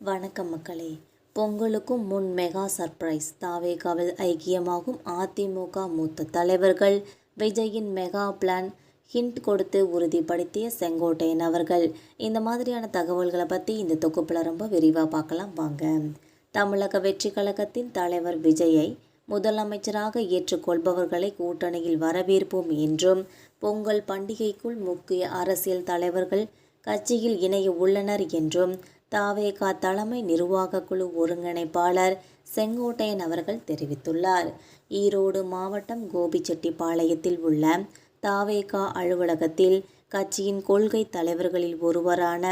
வணக்கம் மக்களே. பொங்கலுக்கும் முன் மெகா சர்ப்ரைஸ். தாவேகாவில் ஐக்கியமாகும் அதிமுக மூத்த தலைவர்கள். விஜயின் மெகா பிளான் ஹிண்ட் கொடுத்து உறுதிப்படுத்திய செங்கோட்டையன் அவர்கள். இந்த மாதிரியான தகவல்களை பற்றி இந்த தொகுப்பில் ரொம்ப விரிவாக பார்க்கலாம். வாங்க. தமிழக வெற்றி கழகத்தின் தலைவர் விஜயை முதலமைச்சராக ஏற்றுக்கொள்பவர்களை கூட்டணியில் வரவேற்போம் என்றும் பொங்கல் பண்டிகைக்குள் முக்கிய அரசியல் தலைவர்கள் கட்சியில் இணைய உள்ளனர் என்றும் தாவேகா தலைமை நிர்வாக குழு ஒருங்கிணைப்பாளர் செங்கோட்டையன் அவர்கள் தெரிவித்துள்ளார். ஈரோடு மாவட்டம் கோபிச்செட்டிப்பாளையத்தில் உள்ள தாவேகா அலுவலகத்தில் கட்சியின் கொள்கை தலைவர்களில் ஒருவரான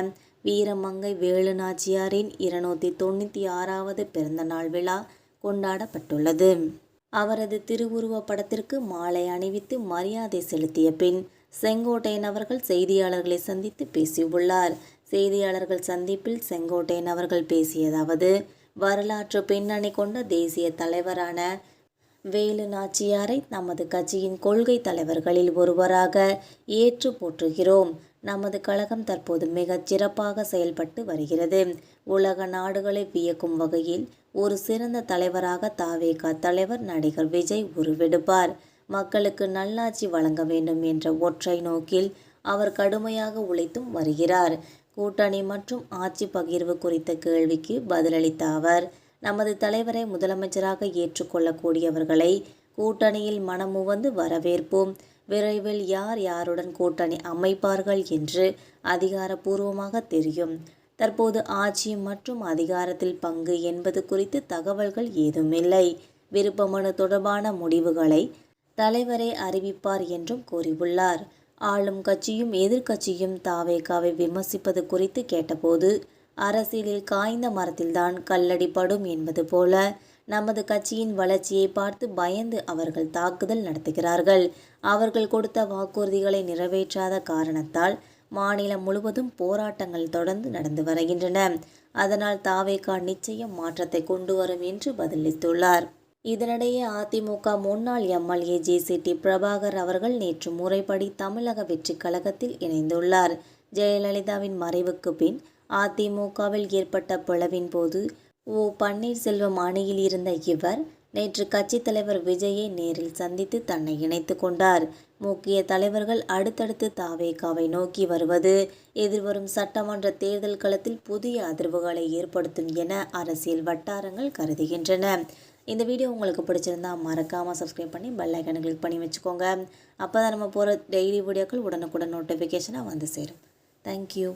வீரமங்கை வேலுநாச்சியாரின் இருநூற்றி தொண்ணூற்றி ஆறாவது பிறந்தநாள் விழா கொண்டாடப்பட்டுள்ளது. அவரது திருவுருவப் படத்திற்கு மாலை அணிவித்து மரியாதை செலுத்திய பின் செங்கோட்டையன் அவர்கள் செய்தியாளர்களை சந்தித்து பேசியுள்ளார். செய்தியாளர்கள் சந்திப்பில் செங்கோட்டையன் அவர்கள் பேசியதாவது வரலாற்று பின்னணி கொண்ட தேசிய தலைவரான வேலு நாச்சியாரை நமது கட்சியின் கொள்கை தலைவர்களில் ஒருவராக ஏற்று போற்றுகிறோம். நமது கழகம் தற்போது மிகச் சிறப்பாக செயல்பட்டு வருகிறது. உலக நாடுகளை வியக்கும் வகையில் ஒரு சிறந்த தலைவராக தாவேகா தலைவர் நடிகர் விஜய் உருவெடுப்பார். மக்களுக்கு நல்லாட்சி வழங்க வேண்டும் என்ற ஒற்றை நோக்கில் அவர் கடுமையாக உழைத்தும் வருகிறார். கூட்டணி மற்றும் ஆட்சி பகிர்வு குறித்த கேள்விக்கு பதிலளித்த அவர் நமது தலைவரை முதலமைச்சராக ஏற்றுக்கொள்ளக்கூடியவர்களை கூட்டணியில் மனமுவந்து வரவேற்போம். விரைவில் யார் யாருடன் கூட்டணி அமைப்பார்கள் என்று அதிகாரப்பூர்வமாக தெரியும். தற்போது ஆட்சி மற்றும் அதிகாரத்தில் பங்கு என்பது குறித்து தகவல்கள் ஏதுமில்லை. விருப்பமனு தொடர்பான முடிவுகளை தலைவரே அறிவிப்பார் என்றும் கூறியுள்ளார். ஆளும் கட்சியும் எதிர்க்கட்சியும் தாவேகாவை விமர்சிப்பது குறித்து கேட்டபோது அரசியலில் காய்ந்த மரத்தில்தான் கல்லடிப்படும் என்பது போல நமது கட்சியின் வளர்ச்சியை பார்த்து பயந்து அவர்கள் தாக்குதல் நடத்துகிறார்கள். அவர்கள் கொடுத்த வாக்குறுதிகளை நிறைவேற்றாத காரணத்தால் மாநிலம் முழுவதும் போராட்டங்கள் தொடர்ந்து நடந்து வருகின்றன. அதனால் தாவேகா நிச்சயம் மாற்றத்தை கொண்டு வரும் என்று பதிலளித்துள்ளார். இதனிடையே அதிமுக முன்னாள் எம்எல்ஏ ஜேசிடி பிரபாகர் அவர்கள் நேற்று முறைப்படி தமிழக வெற்றி கழகத்தில் இணைந்துள்ளார். ஜெயலலிதாவின் மறைவுக்கு பின் அதிமுகவில் ஏற்பட்ட பிளவின் போது ஓ பன்னீர்செல்வம் அணியில் இருந்த இவர் நேற்று கட்சித் தலைவர் விஜயை நேரில் சந்தித்து தன்னை இணைத்து கொண்டார். முக்கிய தலைவர்கள் அடுத்தடுத்து தாவேகாவை நோக்கி வருவது எதிர்வரும் சட்டமன்ற தேர்தல் களத்தில் புதிய அதிர்வுகளை ஏற்படுத்தும் என அரசியல் வட்டாரங்கள் கருதுகின்றன. இந்த வீடியோ உங்களுக்கு பிடிச்சிருந்தா மறக்காமல் சப்ஸ்கிரைப் பண்ணி பெல் ஐக்கனை கிளிக் பண்ணி வச்சுக்கோங்க. அப்போ தான் நம்ம போகிற டெய்லி வீடியோக்கள் உடனுக்குடன் நோட்டிஃபிகேஷனாக வந்து சேரும். தேங்க்யூ